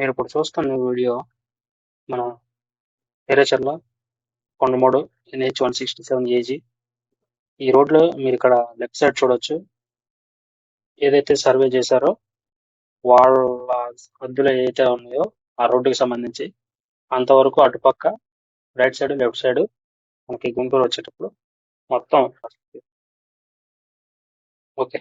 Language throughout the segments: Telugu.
మీరు ఇప్పుడు చూస్తున్న వీడియో మన ఎరేచర్లో Kondamudu NH one sixty seven AG ఈ రోడ్లో మీరు ఇక్కడ లెఫ్ట్ సైడ్ చూడొచ్చు. ఏదైతే సర్వే చేశారో వాళ్ళ హద్దులు ఏదైతే ఉన్నాయో ఆ రోడ్డుకి సంబంధించి అంతవరకు అటుపక్క రైట్ సైడ్ లెఫ్ట్ సైడ్ మనకి గుంటూరు వచ్చేటప్పుడు మొత్తం ఓకే.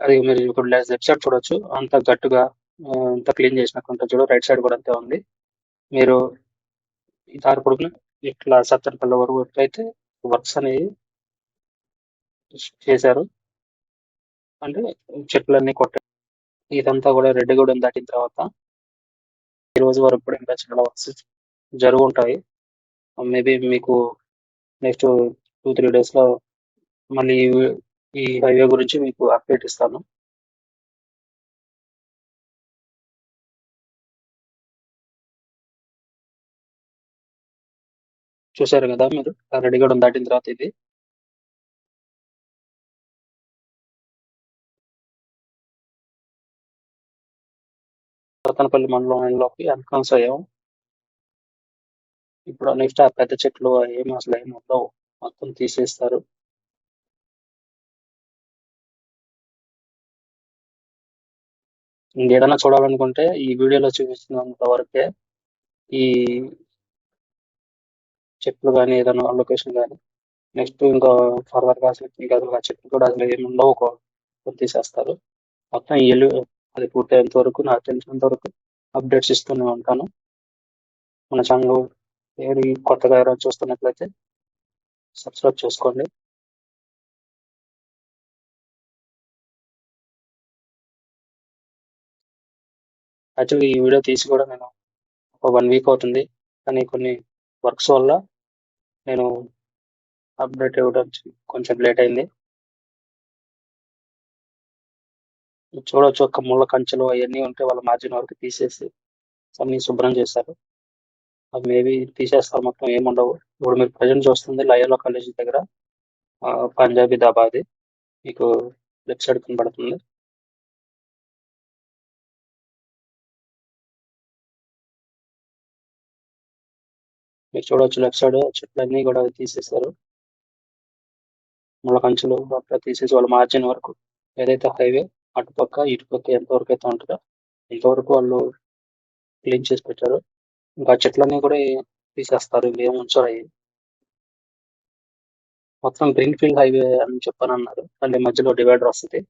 అది మీరు ఇప్పుడు లెఫ్ట్ సైడ్ చూడొచ్చు. అంత గట్టుగా అంతా క్లీన్ చేసినట్టు చూడు రైట్ సైడ్ కూడా అంతే ఉంది. మీరు ఈ దారి పొడుగున ఇట్లా సత్తెనపల్లి వరకు అయితే వర్క్స్ అనేవి చేశారు. అంటే చెట్లన్నీ కొట్ట ఇదంతా కూడా రెడ్డిగూడెం దాటిన తర్వాత ఈ రోజు వరకు కూడా ఇంకా చాలా వర్క్స్ జరుగుంటాయి. మేబీ మీకు నెక్స్ట్ టూ త్రీ డేస్లో మళ్ళీ ఈ హైవే గురించి మీకు అప్డేట్ ఇస్తాను. చూశారు కదా మీరు? ఆ రెడ్డిగూడెం దాటిన తర్వాత ఇది. రతనపల్లి మండలంలోకి అన్కౌన్స్ అయ్యాం. ఇప్పుడు నెక్స్ట్ ఆ పెద్ద చెట్లు ఏం అసలు ఏమి ఉండవు. మొత్తం తీసేస్తారు. ఇంకేదైనా చూడాలనుకుంటే ఈ వీడియోలో చూపిస్తున్నంత వరకే ఈ చెట్లు కానీ ఏదైనా లొకేషన్ కానీ నెక్స్ట్ ఇంకా ఫర్దర్గా అసలు ఇంకా అసలు ఆ చెట్లు కూడా అసలు ఏమి ఉండవు. కొ- తీసేస్తారు. మొత్తం ఎలు అది పూర్తయ్యేంత వరకు నాకు తెలిసినంత వరకు అప్డేట్స్ ఇస్తూనే ఉంటాను. మన ఛానల్ ఏది కొత్తగా ఎవరైనా చూస్తున్నట్లయితే సబ్స్క్రైబ్ చేసుకోండి. యాక్చువల్గా ఈ వీడియో తీసి కూడా నేను ఒక వన్ వీక్ అవుతుంది. కానీ కొన్ని వర్క్స్ వల్ల నేను అప్డేట్ ఇవ్వడం కొంచెం లేట్ అయింది. చూడొచ్చు ఒక ముళ్ళ కంచెలు అవన్నీ ఉంటే వాళ్ళ మార్జిన్ వరకు తీసేసి అన్ని శుభ్రం చేశారు. అవి మేబీ తీసేస్తారు మొత్తం ఏముండవు ఇప్పుడు మీరు ప్రజెంట్ చూస్తుంది లయోలా కాలేజ్ దగ్గర ఆ, పంజాబీ దాబా అది. మీకు లెఫ్ట్ సైడ్ కనబడుతుంది. మీరు చూడొచ్చు లెఫ్ట్ సైడ్ చెట్లన్నీ కూడా తీసేస్తారు ముళ్ళ కంచెలు అట్లా తీసేసి వాళ్ళ మార్జిన్ వరకు ఏదైతే హైవే అటుపక్క ఇటుపక్క ఎంతవరకు అయితే ఉంటుందో ఇంతవరకు వాళ్ళు క్లీన్ చేసి పెట్టారు. ఇంకా చెట్లన్నీ కూడా తీసేస్తారు. ఇంకేం ఉంచారు అవి మొత్తం గ్రీన్ ఫీల్డ్ హైవే అని చెప్పాను అన్నారు మళ్ళీ మధ్యలో డివైడర్ వస్తుంది.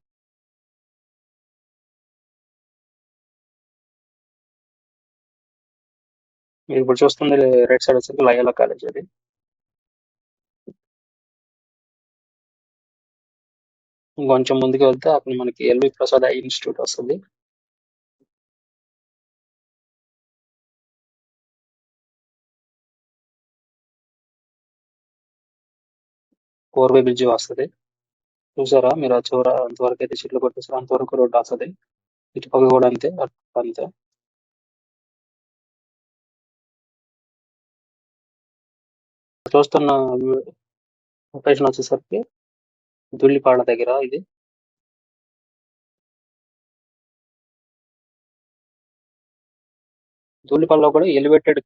మీరు ఇప్పుడు చూస్తుంది రైట్ సైడ్ వచ్చేసి లయోలా కాలేజ్ అది. కొంచెం ముందుకు వెళ్తే అక్కడ మనకి ఎల్వి ప్రసాద్ ఐ ఇన్స్టిట్యూట్ వస్తుంది. కోర్వే బ్రిడ్జ్ వస్తుంది. చూసారా? మీరు ఆ చివర అంతవరకు అయితే చెట్లు కొట్టేసారు. అంతవరకు రోడ్డు వస్తుంది. ఇటుపక్క కూడా అంతే అంతే. చూస్తున్న లొకేషన్ వచ్చేసరికి దుల్లిపాడ దగ్గర ఇది. ధూళిపాలలో కూడా ఎలివేటెడ్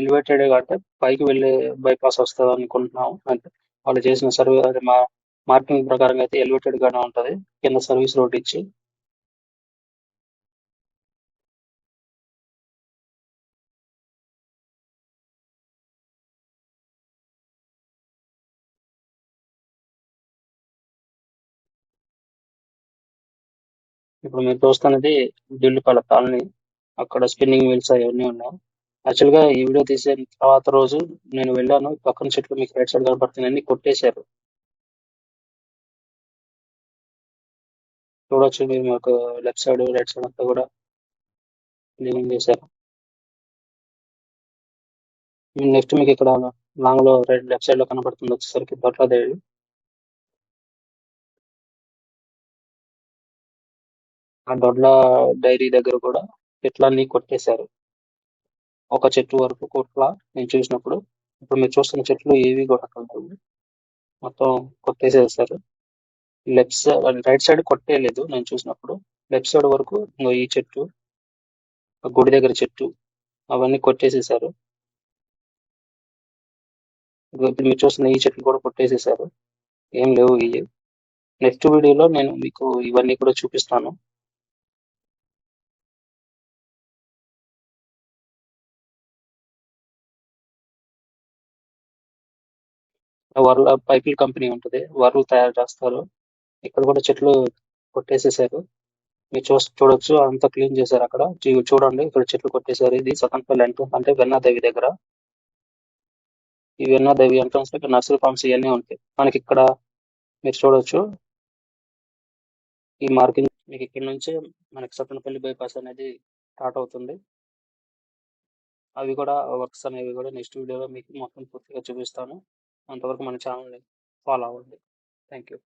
ఎలివేటెడ్ అంటే పైకి వెళ్ళే బైపాస్ వస్తుంది అనుకుంటున్నాం అంటే వాళ్ళు చేసిన సర్వే అది మా మార్కింగ్ ప్రకారం అయితే ఎలివేటెడ్ గానే ఉంటది. కింద సర్వీస్ రోడ్ ఇచ్చి. ఇప్పుడు మీరు చూస్తున్నది దుల్లిపాల కాలనీ అక్కడ స్పిన్నింగ్ మిల్స్ అవన్నీ ఉన్నాయి. యాక్చువల్గా ఈ వీడియో తీసే తర్వాత రోజు నేను వెళ్ళాను. పక్కన చెట్లు మీకు రైట్ సైడ్ కనపడుతున్నాయని కొట్టేశారు. చూడొచ్చు మీరు మాకు లెఫ్ట్ సైడ్ రైట్ సైడ్ అంతా కూడా క్లీనింగ్ చేశారు. నెక్స్ట్ మీకు ఇక్కడ లాంగ్లో రైట్ లెఫ్ట్ సైడ్లో కనపడుతుంది వచ్చేసరికి దొడ్లదేవి ఆ దొడ్ల డైరీ దగ్గర కూడా చెట్లన్నీ కొట్టేశారు. ఒక చెట్టు వరకు కొట్ల నేను చూసినప్పుడు. ఇప్పుడు మీరు చూస్తున్న చెట్లు ఏవి కూడా కలవు మొత్తం కొట్టేసేసారు. లెఫ్ట్ సైడ్ రైట్ సైడ్ కొట్టేయలేదు నేను చూసినప్పుడు. లెఫ్ట్ సైడ్ వరకు ఇంకో ఈ చెట్టు గుడి దగ్గర చెట్టు అవన్నీ కొట్టేసేసారు. ఇప్పుడు మీరు చూస్తున్న ఈ చెట్లు కూడా కొట్టేసేసారు. ఏం లేవు ఇవి. నెక్స్ట్ వీడియోలో నేను మీకు ఇవన్నీ కూడా చూపిస్తాను. వర్ల పైపుల కంపెనీ ఉంటుంది. వర్లు తయారు చేస్తారు. ఇక్కడ కూడా చెట్లు కొట్టేసేసారు. మీరు చూ చూడొచ్చు. అంతా క్లీన్ చేశారు అక్కడ. చూడండి. ఇక్కడ చెట్లు కొట్టేశారు. ఇది సతంపల్లి ఎంట్రన్స్ అంటే వెన్నాదేవి దగ్గర. ఈ వెన్నాదేవి ఎంట్రన్స్ ఇక్కడ నర్సరీ ఫార్మ్స్ ఇవన్నీ ఉంటాయి. మనకి ఇక్కడ మీరు చూడొచ్చు. ఈ మార్కింగ్ మీకు ఇక్కడ నుంచి మనకి సతనపల్లి బైపాస్ అనేది స్టార్ట్ అవుతుంది. అవి కూడా వర్క్స్ అనేవి కూడా నెక్స్ట్ వీడియోలో మీకు మొత్తం పూర్తిగా చూపిస్తాను. అంతవరకు మన ఛానల్ని ఫాలో అవ్వండి. Thank you